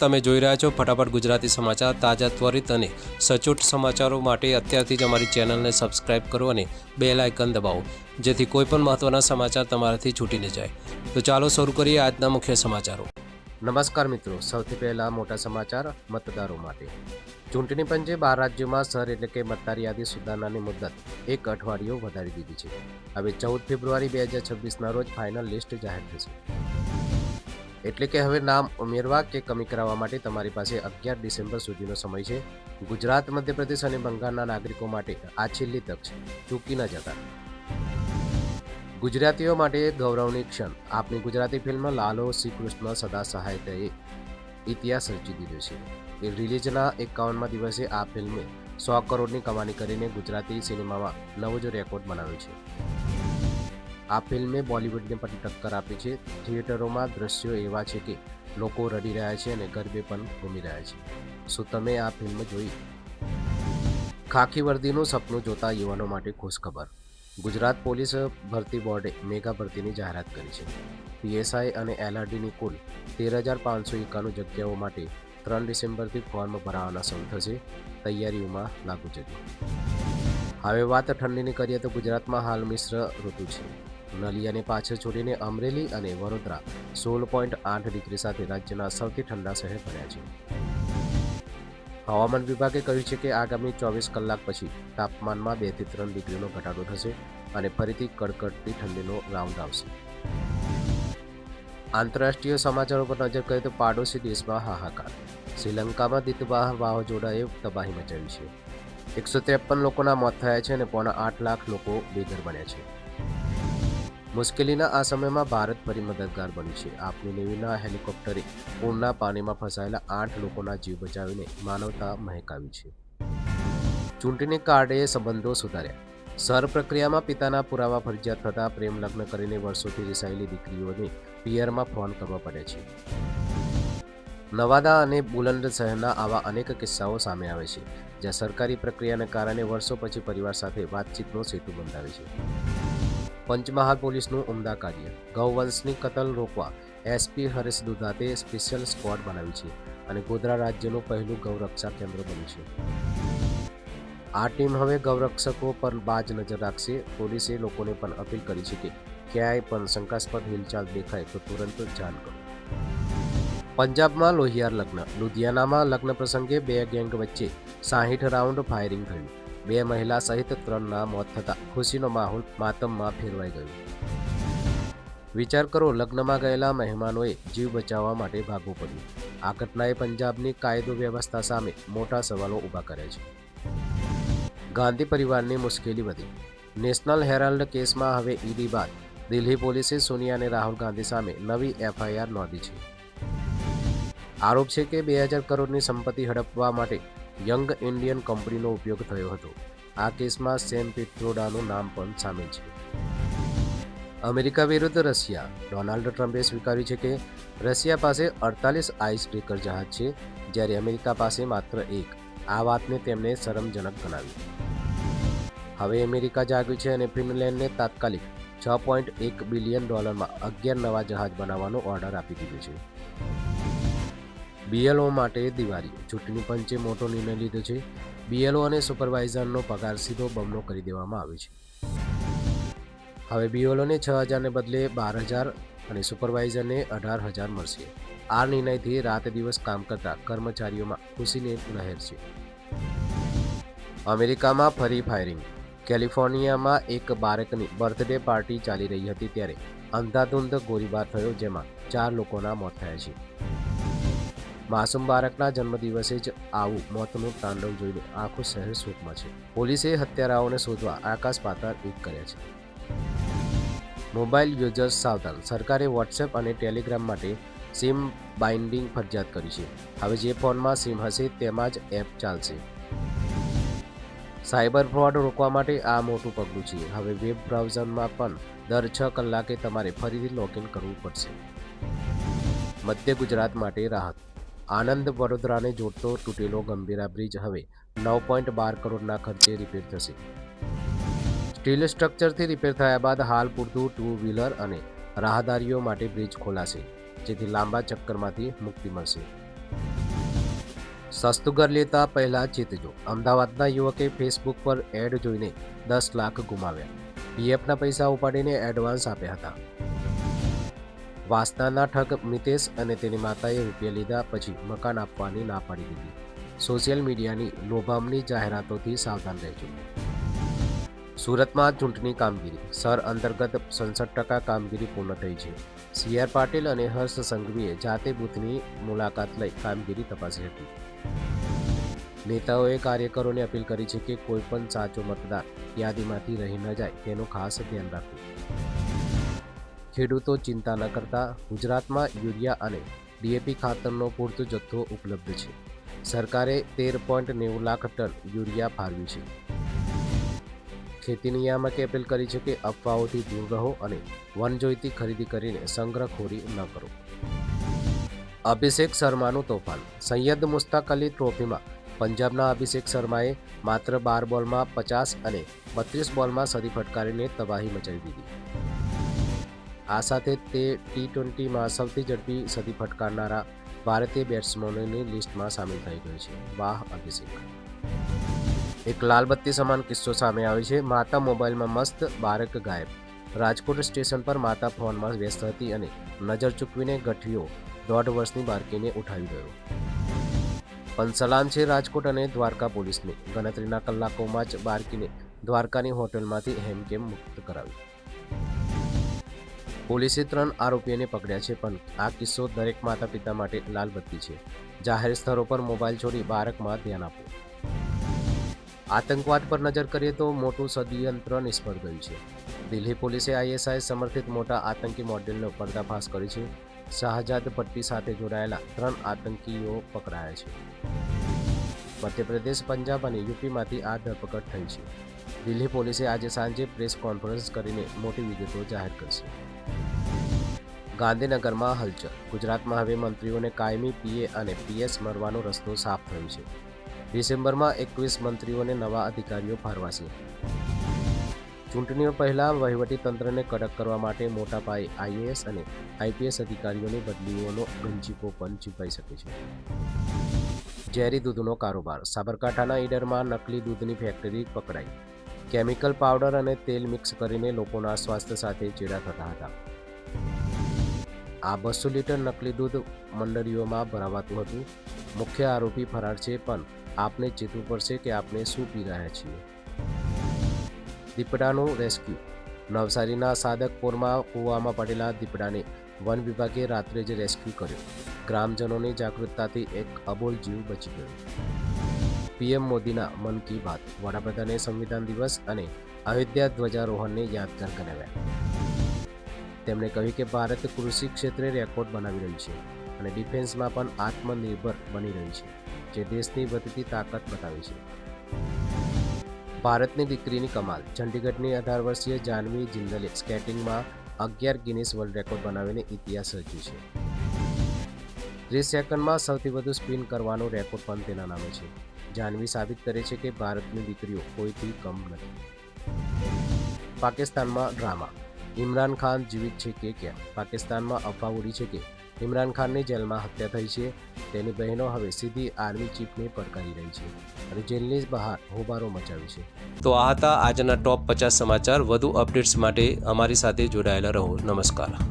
તમે જોઈ રહ્યા છો ફટાફટ ગુજરાતી સમાચાર તાજા ત્વરિત અને સચોટ સમાચારો માટે અત્યારથી જ અમારી ચેનલને સબસ્ક્રાઇબ કરો અને બે લાયકન દબાવો, જેથી કોઈપણ મહત્ત્વના સમાચાર તમારાથી છૂટી ન જાય. તો ચાલો શરૂ કરીએ આજના મુખ્ય સમાચારો. નમસ્કાર મિત્રો, સૌથી પહેલાં મોટા સમાચાર મતદારો માટે. ચૂંટણી પંચે બાર રાજ્યોમાં સર એટલે કે મતદાર યાદી સુધારણાની મુદત એક અઠવાડિયું વધારી દીધી છે. હવે ચૌદ ફેબ્રુઆરી બે હજાર છવ્વીસના રોજ ફાઇનલ લિસ્ટ જાહેર થશે. એટલે કે હવે નામ ઉમેરવા કે કમી કરાવવા માટે તમારી પાસે અગિયાર ડિસેમ્બર સુધીનો સમય છે. ગુજરાત, મધ્યપ્રદેશ અને બંગાળના નાગરિકો માટે આ છેલ્લી તક છે. ચૂકી ન જતા. ગુજરાતીઓ માટે ગૌરવની ક્ષણ. આપની ગુજરાતી ફિલ્મ લાલો શ્રી કૃષ્ણ સદા સહાયતાએ ઇતિહાસ રચી દીધો છે. એ રિલીઝના એકાવનમાં દિવસે આ ફિલ્મે સો કરોડની કમાણી કરીને ગુજરાતી સિનેમામાં નવો જ રેકોર્ડ બનાવ્યો છે. આ ફિલ્મે બોલિવૂડને પણ ટક્કર આપી છે. થિયેટરોમાં દ્રશ્યો એવા છે કે લોકો રડી રહ્યા છે અને ગરબે પણ ઘૂમી રહ્યા છે. શું તમે આ ફિલ્મ જોઈ? ખાખી વર્દીનું સપનું જોતા યુવાનો માટે ખુશખબર. ગુજરાત પોલીસ ભરતી બોર્ડે મેગા ભરતીની જાહેરાત કરી છે. પીએસઆઈ અને એલઆરડીની કુલ તેર હજાર પાંચસો એકાણું જગ્યાઓ માટે ત્રણ ડિસેમ્બરથી ફોર્મ ભરાવાના શરૂ થશે. તૈયારીઓમાં લાગુ ચડ્યું હવે વાત ઠંડીની કરીએ તો ગુજરાતમાં હાલ મિશ્ર ઋતુ છે. નલિયાને પાછળ છોડીને અમરેલી અને વડોદરા સોળ પોઈન્ટ આઠ ડિગ્રી સાથે રાજ્યના સૌથી ઠંડા શહેર બન્યા છે. હવામાન વિભાગે કહ્યું છે કે આગામી ચોવીસ કલાક પછી તાપમાનમાં બેથી ત્રણ ડિગ્રીનો ઘટાડો થશે અને ફરીથી કડકડતી ઠંડીનો રાઉન્ડ આવશે. આંતરરાષ્ટ્રીય સમાચારો પર નજર કરીએ તો પાડોશી દેશમાં હાહાકાર. શ્રીલંકામાં દિતવાહ વાવાઝોડાએ તબાહી મચાવી છે. એકસો ત્રેપન લોકોના મોત થયા છે અને પોણા આઠ લાખ લોકો બેઘર બન્યા છે. મુશ્કેલીના આ સમયમાં ભારત ફરી મદદગાર બન્યું છે. આપની નેવીના હેલિકોપ્ટરે પૂરના પાણીમાં ફસાયેલા આઠ લોકોના જીવ બચાવીને માનવતા મહેકાવી છે. ચૂંટણી કાર્ડે સંબંધો સુધાર્યા. સર પ્રક્રિયામાં પિતાના પુરાવા ફરજિયાત થતાં પ્રેમ લગ્ન કરીને વર્ષોથી રિસાયેલી દીકરીઓને પિયરમાં ફોન કરવા પડે છે. નવાદા અને બુલંદ શહેરના આવા અનેક કિસ્સાઓ સામે આવે છે, જ્યાં સરકારી પ્રક્રિયાને કારણે વર્ષો પછી પરિવાર સાથે વાતચીતનો સેતુ બંધાવે છે. પંચમહાલ પોલીસનું ઉમદા કાર્ય. ગૌવંશની કતલ રોકવા એસપી હરેશ દુધાતે સ્પેશિયલ સ્ક્વોડ બનાવી છે અને ગોધરા રાજ્યનું પહેલું ગૌરક્ષા કેન્દ્ર બન્યું છે. આ ટીમ હવે ગૌરક્ષકો પર બાજ નજર રાખશે. પોલીસે લોકોને પણ અપીલ કરી છે કે ક્યાંય પણ શંકાસ્પદ હિલચાલ દેખાય તો તુરંત જાણ કરો. પંજાબમાં લોહિયાર લગ્ન, લુધિયાનામાં લગ્ન પ્રસંગે બે ગેંગ વચ્ચે સાહીઠ રાઉન્ડ ફાયરિંગ થયું. બે મહિલા સહિત ત્રણના મોત થતા ખુશીનો માહોલ માતમમાં ફેરવાઈ ગયો. વિચાર કરો, લગ્નમાં ગયેલા મહેમાનોએ જીવ બચાવવા માટે ભાગવું પડ્યું. આ ઘટનાએ પંજાબની કાયદો વ્યવસ્થા સામે મોટા સવાલો ઊભા કર્યા છે. ગાંધી પરિવારની મુશ્કેલી વધી. નેશનલ હેરાલ્ડ કેસમાં હવે ઈડી બાદ દિલ્હી પોલીસે સોનિયા અને રાહુલ ગાંધી સામે નવી એફઆઈઆર નોંધી છે. આરોપ છે કે બે હજાર કરોડની સંપત્તિ હડપવા માટે યંગ ઇન્ડિયન કંપનીનો ઉપયોગ થયો હતો. આ કેસમાં સેમ પિટ્રોડાનું નામ પણ સામેલ છે. અમેરિકા વિરુદ્ધ રશિયા. ડોનાલ્ડ ટ્રમ્પે સ્વીકાર્યું છે કે રશિયા પાસે અડતાલીસ આઈસ બ્રેકર જહાજ છે, જ્યારે અમેરિકા પાસે માત્ર એક. આ વાતને તેમણે શરમજનક ગણાવી. હવે અમેરિકા જાગ્યું છે અને ફિનલેન્ડને તાત્કાલિક છ પોઈન્ટ એક બિલિયન ડોલરમાં અગિયાર નવા જહાજ બનાવવાનો ઓર્ડર આપી દીધો છે. બીએલઓ માટે દિવાળી. ચૂંટણી પંચે મોટો નિર્ણય લીધો છે. બીએલઓ અને સુપરવાઇઝરનો પગાર સીધો બમણો કરી દેવામાં આવ્યો છે. હવે બીએલઓને છ હજારને બદલે બાર હજાર અને સુપરવાઇઝરને અઢાર હજાર મળશે. આ નિર્ણયથી રાત દિવસ કામ કરતા કર્મચારીઓમાં ખુશીની લહેર છે. અમેરિકામાં ફરી ફાયરિંગ. કેલિફોર્નિયામાં એક બાળકની બર્થડે પાર્ટી ચાલી રહી હતી ત્યારે અંધાધૂંધ ગોળીબાર થયો જેમાં ચાર લોકોના મોત થયા છે. માસૂમ બાળકના જન્મદિવસે જ આવું મોતનું તાંડવ જોઈને આખું શહેર શોકમાં છે. પોલીસે હત્યારાઓને શોધવા આકાશ પાતાળ એક કર્યા છે. મોબાઈલ યુઝર્સ સાવધાન, સરકારે વોટ્સએપ અને ટેલિગ્રામ માટે સિમ બાઇન્ડિંગ ફરજિયાત કરી છે. હવે જે ફોનમાં સિમ હશે તેમાં જ એપ ચાલશે. સાયબર ફ્રોડ રોકવા માટે આ મોટું પગલું છે. હવે વેબ બ્રાઉઝરમાં પણ દર છ કલાકે તમારે ફરીથી લોગિન કરવું પડશે. મધ્ય ગુજરાત માટે રાહત આનંદ વડોદરાને જોડતો તૂટેલો ગંભીરા બ્રિજ હવે નવ પોઈન્ટ બાર કરોડના ખર્ચે રિપેર થશે. સ્ટીલ સ્ટ્રક્ચરથી રિપેર થયા બાદ હાલ પૂરતું ટુ વ્હીલર અને રાહદારીઓ માટે બ્રિજ ખોલાશે, જેથી લાંબા ચક્કરમાંથી મુક્તિ મળશે. સસ્તું ઘર લેતા પહેલા ચેતજો અમદાવાદના યુવકે ફેસબુક પર એડ જોઈને દસ લાખ ગુમાવ્યા. પીએફના પૈસા ઉપાડીને એડવાન્સ આપ્યા હતા. વાસનાના ઠગ મિતેશ અને તેની માતાએ રૂપિયા લીધા પછી મકાન આપવાની ના પાડી દીધી. સોશિયલ મીડિયાની લોભામની જાહેરાતોથી સાવધાન રહેજો. સુરતમાં ચૂંટણી કામગીરી. સર અંતર્ગત સડસઠ ટકા કામગીરી પૂર્ણ થઈ છે. સી આર પાટીલ અને હર્ષ સંઘવીએ જાતે બુથની મુલાકાત લઈ કામગીરી તપાસી હતી. નેતાઓએ કાર્યકરોને અપીલ કરી છે કે કોઈ પણ સાચો મતદાર યાદીમાંથી રહી ન જાય તેનું ખાસ ધ્યાન રાખવું. ખેડૂતો ચિંતા ન કરતા ગુજરાતમાં યુરિયા અને ડીએપી ખાતરનો પૂરતો જથ્થો ઉપલબ્ધ છે. સરકારે તેર પોઈન્ટ નેવું લાખ ટન યુરિયા ફાળવ્યું છે. ખેતી નિયામકે અપીલ કરી છે કે અફવાઓથી દૂર રહો અને વનજોઈતી ખરીદી કરીને સંગ્રહખોરી ન કરો. અભિષેક શર્માનું તોફાન. સૈયદ મુસ્તાક અલી ટ્રોફીમાં પંજાબના અભિષેક શર્માએ માત્ર બાર બોલમાં પચાસ અને બત્રીસ બોલમાં સદી ફટકારીને તબાહી મચાવી દીધી. આ સાથે તે ટી ટ્વેન્ટીમાં સૌથી ઝડપી સદી ફટકારનારા ભારતીય બેટ્સમેનોની લિસ્ટમાં સામેલ થઈ ગયો છે. વાહ, અભિષેક. એક લાલબત્તી સમાન કિસ્સો સામે આવ્યો છે. માતા મોબાઈલમાં મસ્ત, બાળક ગાયબ. રાજકોટ સ્ટેશન પર માતા ફોનમાં વ્યસ્ત હતી અને નજર ચૂકવીને ગઠિયો દોઢ વર્ષની બાળકીને ઉઠાવી ગયો. પણ સલામ છે રાજકોટ અને દ્વારકા પોલીસને. ગણતરીના કલાકોમાં જ બાળકીને દ્વારકાની હોટલમાંથી હેમકેમ મુક્ત કરાવી પોલીસે ત્રણ આરોપીઓને પકડ્યા છે, પણ આ કિસ્સો દરેક માતા પિતા માટે લાલબત્તી છે. જાહેર સ્થળો પર મોબાઈલ છોડી બાળકમાં ધ્યાન આપો. આતંકવાદ પર નજર કરીએ તો મોટું ષડયંત્ર નિષ્ફળ ગયું છે. દિલ્હી પોલીસે આઈએસઆઈ સમર્થિત મોટા આતંકી મોડેલનો પર્દાફાશ કર્યો છે. શાહજાદ પટ્ટી સાથે જોડાયેલા ત્રણ આતંકીઓ પકડાયા છે. મધ્યપ્રદેશ, પંજાબ અને યુપીમાંથી આ ધરપકડ થઈ છે. દિલ્હી પોલીસે આજે સાંજે પ્રેસ કોન્ફરન્સ કરીને મોટી વિગતો જાહેર કરશે. ગાંધીનગરમાં હલચલ. ગુજરાતમાં હવે મંત્રીઓને કાયમી પીએ અને પીએસ મળવાનો રસ્તો સાફ થયો છે. ડિસેમ્બરમાં એકવીસ મંત્રીઓને નવા અધિકારીઓ ફાળવાશે. ચૂંટણીઓ પહેલાં વહીવટીતંત્રને કડક કરવા માટે મોટા પાયે આઈએએસ અને આઈપીએસ અધિકારીઓની બદલીઓનો ગંજીકો પણ ચીપાઈ શકે છે. ઝેરી દૂધનો કારોબાર. સાબરકાંઠાના ઈડરમાં નકલી દૂધની ફેક્ટરી પકડાઈ. કેમિકલ પાવડર અને તેલ મિક્સ કરીને લોકોના સ્વાસ્થ્ય સાથે ચેડા થતા હતા. આ બસો લીટર નકલી દૂધ મંડળીઓમાં ભરાવાતું હતું. મુખ્ય આરોપી ફરાર છે, પણ આપને ચેતવું પડશે કે આપણે શું પી રહ્યા છીએ. દીપડાનું રેસ્ક્યુ. નવસારીના સાદકપુરમાં કૂવામાં પડેલા દીપડાને વન વિભાગે રાત્રે જ રેસ્ક્યુ કર્યો. ગ્રામજનોની જાગૃતતાથી એક અબોલ જીવ બચી ગયો. પીએમ મોદીના મન કી બાત. વડાપ્રધાને સંવિધાન દિવસ અને અયોધ્યા ધ્વજારોહણને યાદગાર ગણાવ્યા. તેમણે કહ્યું કે ભારત કૃષિ ક્ષેત્રે રેકોર્ડ બનાવી રહ્યું છે અને ડિફેન્સમાં પણ આત્મનિર્ભર બની રહ્યું છે, જે દેશની વધતી તાકાત બતાવે છે. ભારતની દીકરીની કમાલ. ચંડીગઢની અઢાર વર્ષીય જાનવી જિંદલે સ્કેટિંગમાં અગિયાર ગિનિસ વર્લ્ડ રેકોર્ડ બનાવીને ઇતિહાસ રચ્યું છે. ત્રીસ સેકન્ડમાં સૌથી વધુ સ્પિન કરવાનો રેકોર્ડ પણ તેના નામે છે. જાનવી સાબિત કરે છે કે ભારતની દીકરીઓ કોઈથી કમ નથી. પાકિસ્તાનમાં ડ્રામા. ઇમરાન ખાન જીવિત છે કે કેમ? પાકિસ્તાનમાં અફવા ઉડી છે કે ઇમરાન ખાનની જેલમાં હત્યા થઈ છે? તેની બહેનો હવે સીધી આર્મી ચીફને પડકારી રહી છે અને જેલની બહાર હોબારો મચાવી છે. તો આ હતા આજના ટોપ પચાસ સમાચાર. વધુ અપડેટ્સ માટે અમારી સાથે જોડાયેલા રહો. નમસ્કાર.